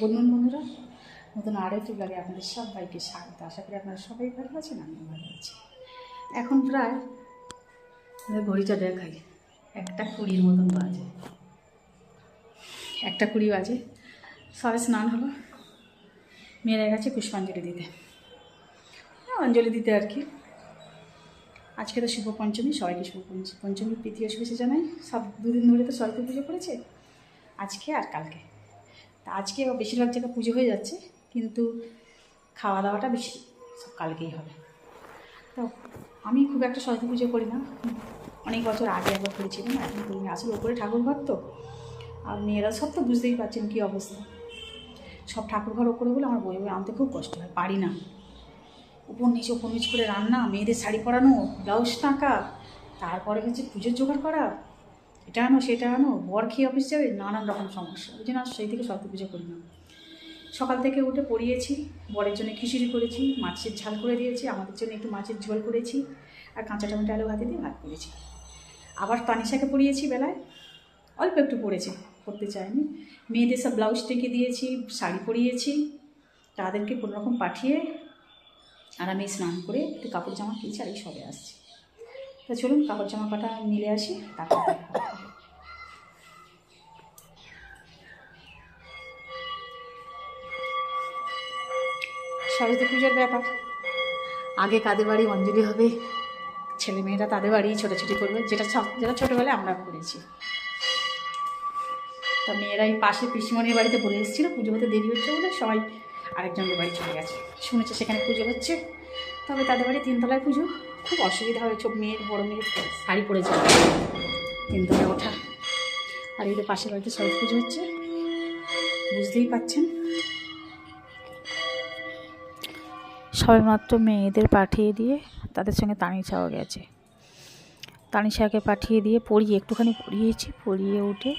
বন্ধুন বন্ধুরা নতুন আরেকটি ব্লগে আপনাদের সবাইকে স্বাগত। আশা করি আপনারা সবাই ভালো আছেন আমিও ভালো আছি। এখন প্রায় ঘড়িটা দেখাই। একটা কুড়ির মতন বাজে। একটা কুড়ি বাজে। সবে স্নান হলো। মেয়েরা গেছে পুষ্পাঞ্জলি দিতে। হ্যাঁ, অঞ্জলি দিতে আর কি। আজকে তো শুভ পঞ্চমী সবাইকে শুভ পঞ্চ- পঞ্চমী প্রীতীয় শুভেচ্ছা জানাই। সব দুদিন ধরে তো সরস্বতী পুজো করেছে আজকে আর কালকে। তা আজকে বেশিরভাগ জায়গায় পুজো হয়ে যাচ্ছে, কিন্তু খাওয়া দাওয়াটা বেশি, সব কালকেই হবে। তো আমি খুব একটা সরস্বতী পুজো করি না। অনেক বছর আগে একবার করেছিলাম, এখন করি না। আসলে ওপরে ঠাকুর ঘর তো, আর মেয়েরা সব তো বুঝতেই পারছেন কী অবস্থা। সব ঠাকুর ঘর ওপরে বলে আমার বই বই আনতে খুব কষ্ট হয়, পারি না। উপর নিচ উপর নিচ করে রান্না, মেয়েদের শাড়ি পরানো, ব্লাউজ টাকা, তারপরে হচ্ছে পুজোর জোগাড় করা এটা আনো সেটা আনো বর খেয়ে অফিস যাবে নানান রকম সমস্যা। ওই জন্য সেই থেকে সরস্বতী পুজো করি না। সকাল থেকে উঠে পড়িয়েছি, বরের জন্য খিচুড়ি করেছি, মাছের ঝাল করে দিয়েছি, আমাদের জন্য একটু মাছের ঝোল করেছি, আর কাঁচা টমেটো, আলু ভাতে দিয়ে ভাত করেছি। আবার তানিশাকে পড়িয়েছি বেলায়, অল্প একটু পড়েছে, পড়তে চায়নি মেয়েদের সব ব্লাউজ টেকে দিয়েছি, শাড়ি পরিয়েছি, তাদেরকে কোনো রকম পাঠিয়ে আর আমি স্নান করে একটু কাপড় জামা কিনছি আর এই সবে আসছি। তা চলুন কাপড় জামা কটা মিলে আসি তারপর সরস্বতী পুজোর ব্যাপার। আগে কাদের বাড়ি অঞ্জলি হবে? ছেলে মেয়েরা তাদের বাড়ি ছোটাছুটি করবে যেটা যেটা ছোটোবেলায় আমরা করেছি। তা মেয়েরা এই পাশে পিসিমণির বাড়িতে বলে এসেছিল পুজো হতে দেরি হচ্ছে বলে সবাই আরেকজনের বাড়ি চলে গেছে। শুনেছে সেখানে পুজো হচ্ছে তবে তাদের বাড়ি তিনতলায় পুজো। খুব অসুবিধা হয়েছে মেয়ের, বড় মেয়ের শাড়ি পরেছে। তিনতলায় ওঠা। আর এই পাশের বাড়িতে সরস্বতী পুজো হচ্ছে, বুঝতেই পাচ্ছেন সবেমাত্র মেয়েদের পাঠিয়ে দিয়ে তাদের সঙ্গে তানিশাও গেছে। তানিশাকে পাঠিয়ে দিয়ে পড়িয়ে একটুখানি পড়িয়েছি পড়িয়ে উঠে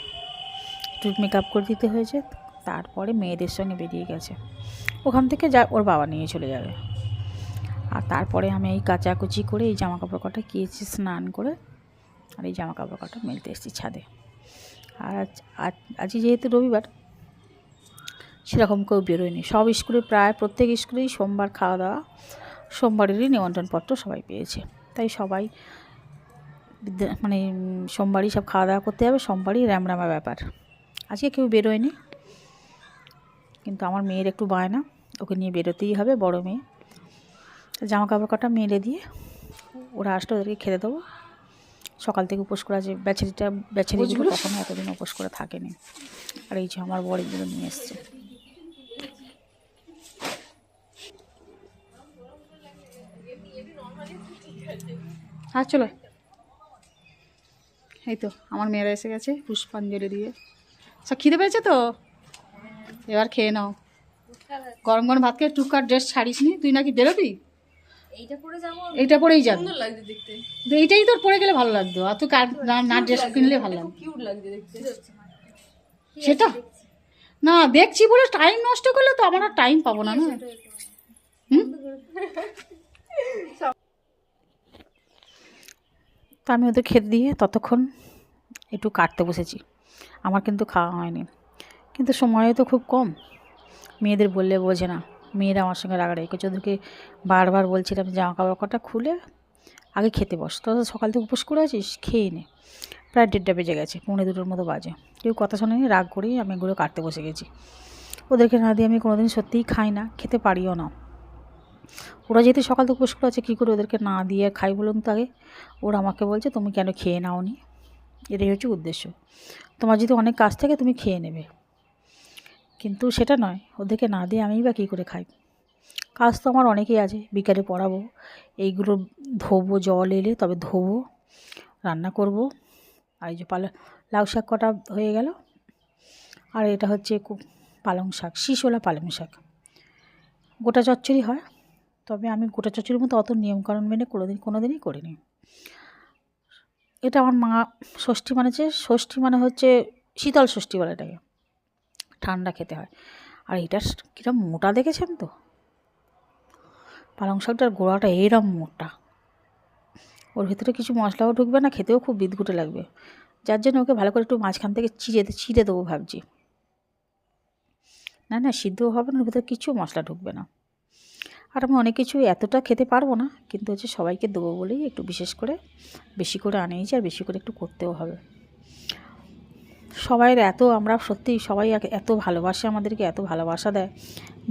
একটু মেকআপ করে দিতে হয়েছে। তারপরে মেয়েদের সঙ্গে বেরিয়ে গেছে। ওখান থেকে যা, ওর বাবা নিয়ে চলে যাবে। আর তারপরে আমি এই কাচাকুচি করে এই জামা কাপড় কটা কিয়েছি স্নান করে আর এই জামা কাপড় কটা মেলতে এসেছি ছাদে। আর আজ আজ, আজই যেহেতু রবিবার, সেরকম কেউ বেরোয়নি। সব স্কুলে প্রায় প্রত্যেক স্কুলেই সোমবার খাওয়া দাওয়া, সোমবারেরই নিমন্ত্রণপত্র সবাই পেয়েছে। তাই সবাই মানে সোমবারই সব খাওয়া দাওয়া করতে যাবে, সোমবারই র্যামরামা ব্যাপার। আজকে কেউ বেরোয়নি, কিন্তু আমার মেয়ের একটু বায়না, ওকে নিয়ে বেরোতেই হবে, বড় মেয়ে। জামা কাপড় কটা মেলে দিয়ে ওরা আসলে ওদেরকে খেতে দেবো। সকাল থেকে উপোস করা যে ব্যাচারিটা ব্যাচারিগুলো কখনো এতদিন উপোস করে থাকেনি। আর এই যে আমার বড় এগুলো নিয়ে এসছে। হ্যাঁ চলো। এই তো আমার মেয়েরা এসে গেছে পুষ্পাঞ্জলি দিয়ে। সব খিদে পেয়েছে তো? এবার খেয়ে নাও। গরম গরম ভাত খেয়ে টুকার ড্রেস ছাড়িস নি তুই নাকি বেরোবি? এইটা পরে যাব এইটা পরেই যাবি। সুন্দর লাগছে দেখতে। তো এইটাই তোর পরে গেলে ভালো লাগতো। আর কার- না- ড্রেস কিনলে ভালো লাগতো। কিউট লাগছে দেখতে। সেটা? না দেখছি বলে টাইম নষ্ট করলে তো আমার আর টাইম পাবো না না? হুম? তো আমি ওদের খেতে দিয়ে ততক্ষণ একটু কাটতে বসেছি। আমার কিন্তু খাওয়া হয়নি। কিন্তু সময় তো খুব কম। মেয়েদের বললে বোঝে না। মেয়েরা আমার সঙ্গে রাগারাগি করছে। ওদেরকে বারবার বলছিলাম জামা কাপড় কটা খুলে আগে খেতে বস। তো সকাল থেকে উপোস করে আছিস, খেয়ে নে। প্রায় দেড়টা বেজে গেছে, পৌনে দুটোর মতো বাজে। কেউ কথা শোনেনি, রাগ করেই আমি এগুলো কাটতে বসে গেছি। ওদেরকে না দিয়ে আমি কোনোদিন সত্যিই খাই না, খেতে পারিও না। ওরা যেহেতু সকাল থেকে উপোস করে আছে, কী করে ওদেরকে না দিয়ে খাই বলুন তো আগে? ওরা আমাকে বলছে, তুমি কেন খেয়ে নাও নি এটাই হচ্ছে উদ্দেশ্য। তোমার যদি অনেক কাজ থাকে, তুমি খেয়ে নেবে। কিন্তু সেটা নয়, ওদেরকে না দিয়ে আমি বা কী করে খাই? কাজ তো আমার অনেকেই আছে, বিকালে পড়াবো, এইগুলো ধোবো, জল এলে তবে ধোবো, রান্না করব, আর এই যে পালা, লাউ শাক কটা হয়ে গেল, আর এটা হচ্ছে পালং শাক, শিশোলা পালং শাক। গোটা চচ্চড়ি হয়, তবে আমি গোটা চচ্চড়ির মতো অত নিয়মকানুন মেনে কোনোদিন কোনো দিনই করিনি। এটা আমার মা ষষ্ঠী মানে হচ্ছে ষষ্ঠী মানে হচ্ছে শীতল ষষ্ঠী বলে এটাকে। ঠান্ডা খেতে হয়। আর এটা কীরকম মোটা দেখেছেন তো? পালং শাকটার গোড়াটা এইরকম মোটা। ওর ভিতরে কিছু মশলাও ঢুকবে না, খেতেও খুব বিদঘুটে লাগবে। যার জন্য ওকে ভালো করে একটু মাঝখান থেকে চিড়ে চিড়ে দেবো ভাবছি। না না সিদ্ধ হবে না, ওর ভিতরে কিছু মশলা ঢুকবে না। আর আমি অনেক কিছু এতটা খেতে পারব না, কিন্তু হচ্ছে সবাইকে দেবো বলেই একটু বিশেষ করে বেশি করে আনিয়েছি, আর বেশি করে একটু করতেও হবে। সবাইয়ের এত, আমরা সত্যি সবাই এত ভালোবাসে আমাদেরকে, এত ভালোবাসা দেয়।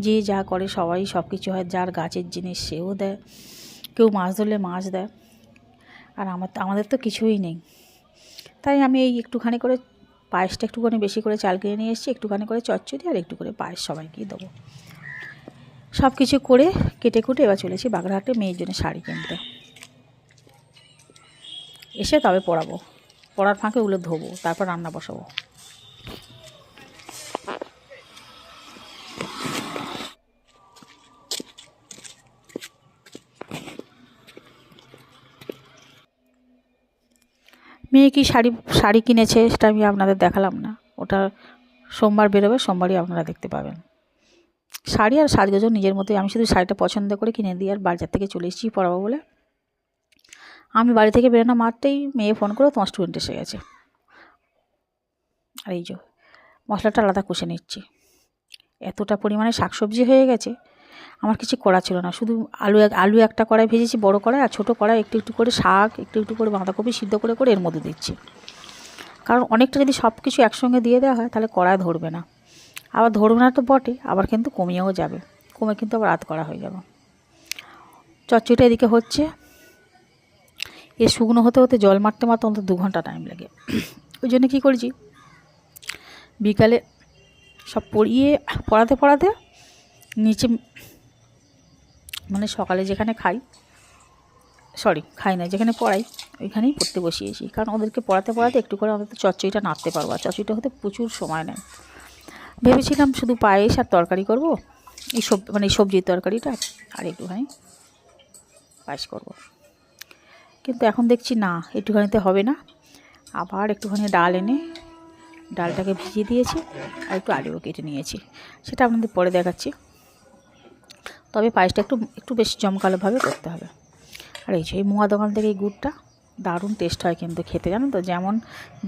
যে যা করে সবাই সব কিছু হয়, যার গাছের জিনিস সেও দেয়, কেউ মাছ ধরলে মাছ দেয়। আর আমার, আমাদের তো কিছুই নেই। তাই আমি এই একটুখানি করে পায়েসটা একটুখানি বেশি করে চাল কিনে নিয়ে এসেছি, একটুখানি করে চচ্চড়ি আর একটু করে পায়েস সবাইকেই দেবো। সব কিছু করে কেটে কুটে এবার চলেছি বাগড়াহাটে মেয়ের জন্য শাড়ি কিনতে। এসে তবে পরাবো। পরার ফাঁকে ওগুলো ধোবো, তারপর রান্না বসাবো। মেয়ে কি শাড়ি শাড়ি কিনেছে সেটা আমি আপনাদের দেখালাম না। ওটা সোমবার বেরোবে, সোমবারই আপনারা দেখতে পাবেন। শাড়ি আর সাজগোজও নিজের মতোই। আমি শুধু শাড়িটা পছন্দ করে কিনে দিই আর বাজার থেকে চলে এসেছি পরাবো বলে। আমি বাড়ি থেকে বেরোনো মারতেই মেয়ে ফোন করে তোমার স্টুডেন্ট এসে গেছে। আর এই যে, মশলাটা আলাদা কষে নিচ্ছি। এতটা পরিমাণে শাকসবজি হয়ে গেছে, আমার কিছু করা ছিল না। শুধু আলু এক, আলু একটা কড়াই ভেজেছি, বড় কড়াই আর ছোটো কড়াই, একটু একটু করে শাক, একটু একটু করে বাঁধাকপি সিদ্ধ করে করে এর মধ্যে দিচ্ছি। কারণ অনেকটা যদি সব কিছু একসঙ্গে দিয়ে দেওয়া হয়, তাহলে কড়াই ধরবে না। আবার ধরবে না তো বটে, আবার কিন্তু কমিয়েও যাবে। কমে কিন্তু আবার রাত করা হয়ে যাবে। চচ্চড়িটা এদিকে হচ্ছে। এ শুকনো হতে হতে জল মারতে মারতে অন্তত দু ঘণ্টা টাইম লাগে। ওই জন্য কী করেছি? বিকালে সব পড়িয়ে, পড়াতে পড়াতে নিচে মানে সকালে যেখানে খাই সরি খাই না, যেখানে পড়াই, ওইখানেই পড়তে বসিয়েছি। কারণ ওদেরকে পড়াতে পড়াতে একটু করে আমাদের চচ্চড়িটা নাড়তে পারব, আর চচ্চড়িটা হতে প্রচুর সময় নেয়। ভেবেছিলাম শুধু পায়েস আর তরকারি করব, এই সব মানে সবজির তরকারিটা, আর একটুখানি পায়েস করব। কিন্তু এখন দেখছি না, একটুখানিতে হবে না। আবার একটুখানি ডাল এনে ডালটাকে ভিজিয়ে দিয়েছি আর একটু আলুও কেটে নিয়েছি। সেটা আপনাদের পরে দেখাচ্ছি। তবে পায়েসটা একটু একটু বেশ জমকালোভাবে করতে হবে। আর এই যে এই মোয়া দোকান থেকে এই গুড়টা দারুণ টেস্ট হয় কিন্তু খেতে জানো তো? যেমন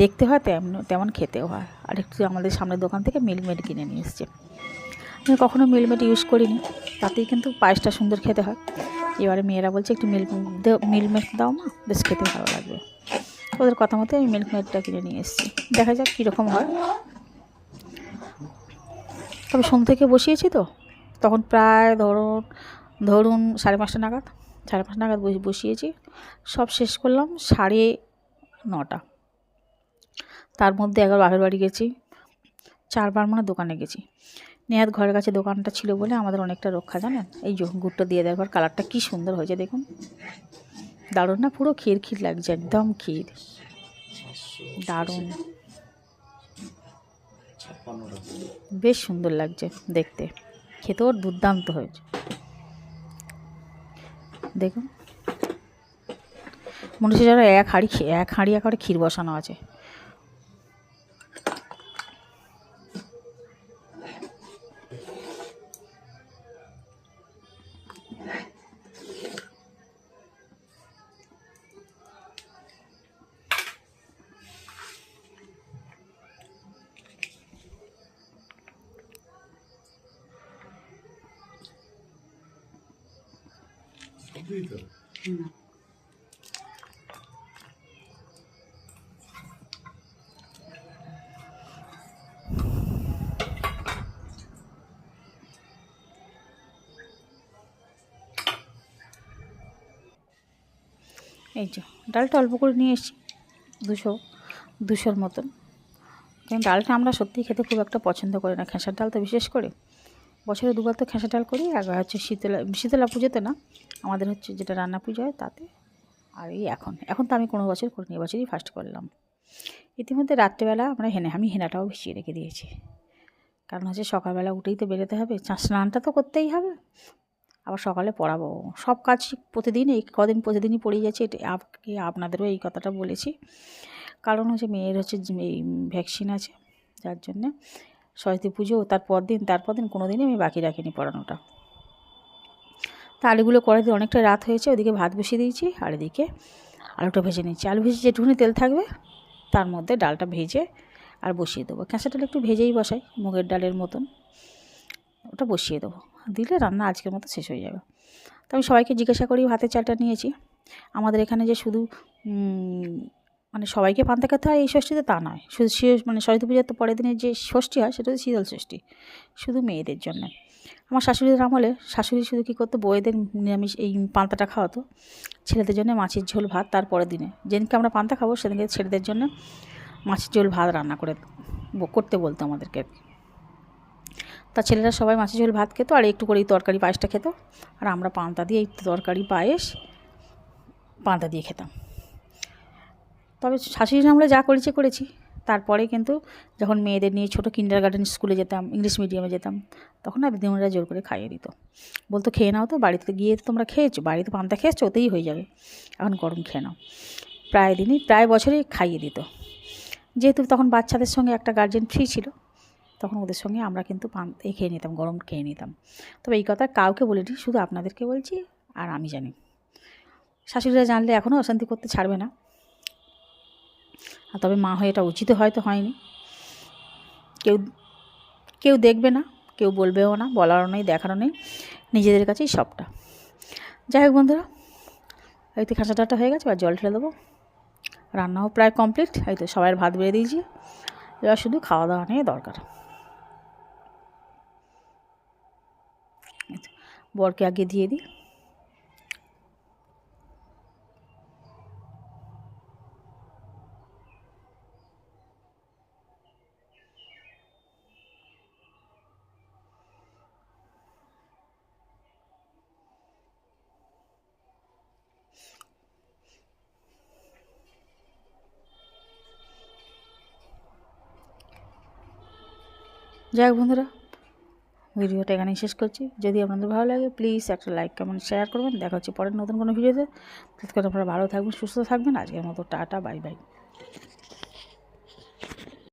দেখতে হয় তেমন তেমন খেতেও হয়। আর একটু আমাদের সামনের দোকান থেকে মিল্কমেড কিনে নিয়ে এসছে। আমি কখনো মিল্কমেড ইউজ করিনি। তাতেই কিন্তু পায়েসটা সুন্দর খেতে হয়। এবারে মেয়েরা বলছে, একটু মিল্ক মিল্কমেড দাও মা, বেশ খেতে ভালো লাগবে। ওদের কথা মতো আমি মিল্কমেডটা কিনে নিয়ে এসেছি। দেখা যাক কীরকম হয়। তবে সোম থেকে বসিয়েছি তো। তখন প্রায় ধরুন ধরুন সাড়ে পাঁচটা নাগাদ, সাড়ে পাঁচটা নাগাদ বসে, বসিয়েছি। সব শেষ করলাম সাড়ে নটা। তার মধ্যে একবার বাপের বাড়ি গেছি। চারবার মানে দোকানে গেছি। নেহাত ঘরের কাছে দোকানটা ছিল বলে আমাদের অনেকটা রক্ষা, জানেন? এই গুড়টা দিয়ে দেওয়ার কালারটা কী সুন্দর হয়েছে, দেখুন। দারুণ না? পুরো ক্ষীর ক্ষীর লাগছে, একদম ক্ষীর। দারুণ। বেশ সুন্দর লাগছে দেখতে। খেতেও দুর্দান্ত হয়েছে। দেখুন। মনে হচ্ছে যেন এক হাঁড়ি এক হাঁড়ি একেবারে ক্ষীর বসানো আছে। এই যে, ডালটা অল্প করে নিয়ে এসেছি, দুশো, দুশোর মতন। কারণ ডালটা আমরা সত্যিই খেতে খুব একটা পছন্দ করি না। খেসার ডাল তো বিশেষ করে। বছরে দুবার তো খেসার ডাল করি, আর হচ্ছে শীতলা শীতলা পুজোতে না, আমাদের হচ্ছে যেটা রান্না পুজো হয় তাতে, আর এই এখন এখন তো আমি কোনো বছর করিনি এবছরই ফার্স্ট করলাম। ইতিমধ্যে রাত্রেবেলা আমরা হেনে, আমি হেনাটাও ভিজিয়ে রেখে দিয়েছি। কারণ হচ্ছে সকালবেলা উঠেই তো বেরোতে হবে স্নানটা তো করতেই হবে। আবার সকালে পড়াবো, সব কাজ প্রতিদিন, এই কদিন প্রতিদিনই পড়েই যাচ্ছে, এটা আপনাদেরও এই কথাটা বলেছি। কারণ হচ্ছে মেয়ের হচ্ছে এই ভ্যাকসিন আছে, যার জন্যে সরস্বতী পুজো তারপর দিন তারপর দিন কোনো দিনই আমি বাকি রাখিনি পড়ানোটা। তা আলুগুলো করে দিয়ে অনেকটা রাত হয়েছে, ওদিকে ভাত বসিয়ে দিয়েছি, আর এদিকে আলুটা ভেজে নিচ্ছি আলু ভেজে যেটুকুনি তেল থাকবে, তার মধ্যে ডালটা ভেজে আর বসিয়ে দেবো। কাঁচা ডাল একটু ভেজেই বসাই, মুগের ডালের মতন। ওটা বসিয়ে দেবো। দিলে রান্না আজকের মতো শেষ হয়ে যাবে। তো আমি সবাইকে জিজ্ঞাসা করি, ভাতের চালটা নিয়েছি। আমাদের এখানে যে শুধু মানে সবাইকে পান্তা খেতে হয় এই ষষ্ঠীতে তা নয়। শুধু মানে সরস্বতী পূজার তো পরের দিনে যে ষষ্ঠী হয় সেটা হচ্ছে শীতল ষষ্ঠী, শুধু মেয়েদের জন্য। আমার শাশুড়ির আমলে শাশুড়ি শুধু কী করতো? বউয়েদের নিরামিষ এই পান্তাটা খাওয়াতো, ছেলেদের জন্য মাছের ঝোল ভাত তার পরের দিনে। যেদিনকে আমরা পান্তা খাব সেদিনকে ছেলেদের জন্য মাছের ঝোল ভাত রান্না করে করতে বলতো আমাদেরকে তা ছেলেরা সবাই মাছের ঝোল ভাত খেতো আর একটু করে এই তরকারি পায়েসটা খেত। আর আমরা পান্তা দিয়ে এই তরকারি পায়েস পান্তা দিয়ে খেতাম। তবে শাশুড়ির আমরা যা করেছি করেছি। তারপরে কিন্তু যখন মেয়েদের নিয়ে ছোটো কিন্ডার গার্ডেন স্কুলে যেতাম ইংলিশ মিডিয়ামে যেতাম, তখন না দিদিমণিরা জোর করে খাইয়ে দিত। বলতো, খেয়ে নাও তো, বাড়িতে গিয়ে তো তোমরা খেয়েছো, বাড়িতে পান্তা খেয়েছো, ওতেই হয়ে যাবে। এখন গরম খেয়ে নাও। প্রায় দিনই, প্রায় বছরই খাইয়ে দিত। যেহেতু তখন বাচ্চাদের সঙ্গে একটা গার্জেন ফ্রি ছিল, তখন ওদের সঙ্গে আমরা কিন্তু পান এ খেয়ে নিতাম, গরম খেয়ে নিতাম। তবে এই কথা কাউকে বলিনি, শুধু আপনাদেরকে বলছি, আর আমি জানি। শাশুড়িরা জানলে এখনও অশান্তি করতে ছাড়বে না। আর তবে মা হয়ে এটা উচিত হয়তো হয়নি। কেউ কেউ দেখবে না, কেউ বলবেও না, বলারও নেই, দেখারও নেই, নিজেদের কাছেই সবটা। যাই হোক বন্ধুরা, এই তো খাঁচাটা হয়ে গেছে আর জল ঢেলে দেবো। রান্নাও প্রায় কমপ্লিট, এই তো সবাই ভাত বেড়ে দিয়েছি। এবার শুধু খাওয়া দাওয়া নিয়ে দরকার। বরকে আগে দিয়ে দিই। যাই হোক বন্ধুরা, ভিডিওটা এখানেই শেষ করছি। যদি আপনাদের ভালো লাগে প্লিজ একটা লাইক কমেন্ট শেয়ার করবেন। দেখা হচ্ছে পরের নতুন কোনো ভিডিওতে। তৎক্ষণ আপনারা ভালো থাকবেন, সুস্থ থাকবেন। আজকের মতো টাটা বাই বাই